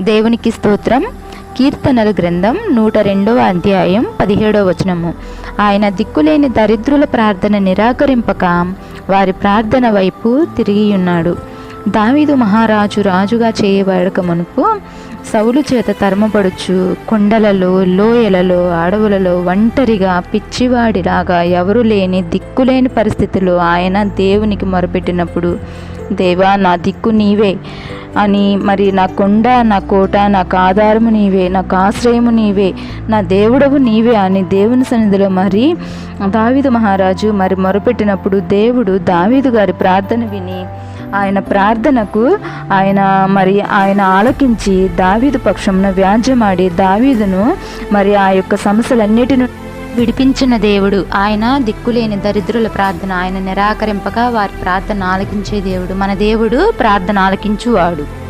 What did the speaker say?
దేవునికి స్తోత్రం. కీర్తనల గ్రంథం నూట రెండవ అధ్యాయం పదిహేడవ వచనము. ఆయన దిక్కులేని దరిద్రుల ప్రార్థన నిరాకరింపక వారి ప్రార్థన వైపు తిరిగి ఉన్నాడు దావీదు మహారాజు రాజుగా చేయబడక మునుపు సౌలు చేత తరమబడుచు కొండలలో లోయలలో అడవులలో ఒంటరిగా పిచ్చివాడిలాగా ఎవరు లేని దిక్కులేని పరిస్థితిలో ఆయన దేవునికి మొరపెట్టినప్పుడు దేవా నా దిక్కు నీవే అని మరి నా కొండ నా కోట నాకు ఆధారము నీవే నాకు ఆశ్రయము నీవే నా దేవుడవు నీవే అని దేవుని సన్నిధిలో మరి దావీదు మహారాజు మరి మొరపెట్టినప్పుడు దేవుడు దావీదు గారి ప్రార్థన విని ఆయన ప్రార్థనకు ఆయన మరి ఆయన ఆలకించి దావీదు పక్షంను వ్యాజ్యమాడి దావీదును మరి ఆ యొక్క సమస్యలన్నిటిని విడిపించిన దేవుడు. ఆయన దిక్కులేని దరిద్రుల ప్రార్థన ఆయన నిరాకరింపగా వారి ప్రార్థన ఆలకించే దేవుడు. మన దేవుడు ప్రార్థన ఆలకించువాడు.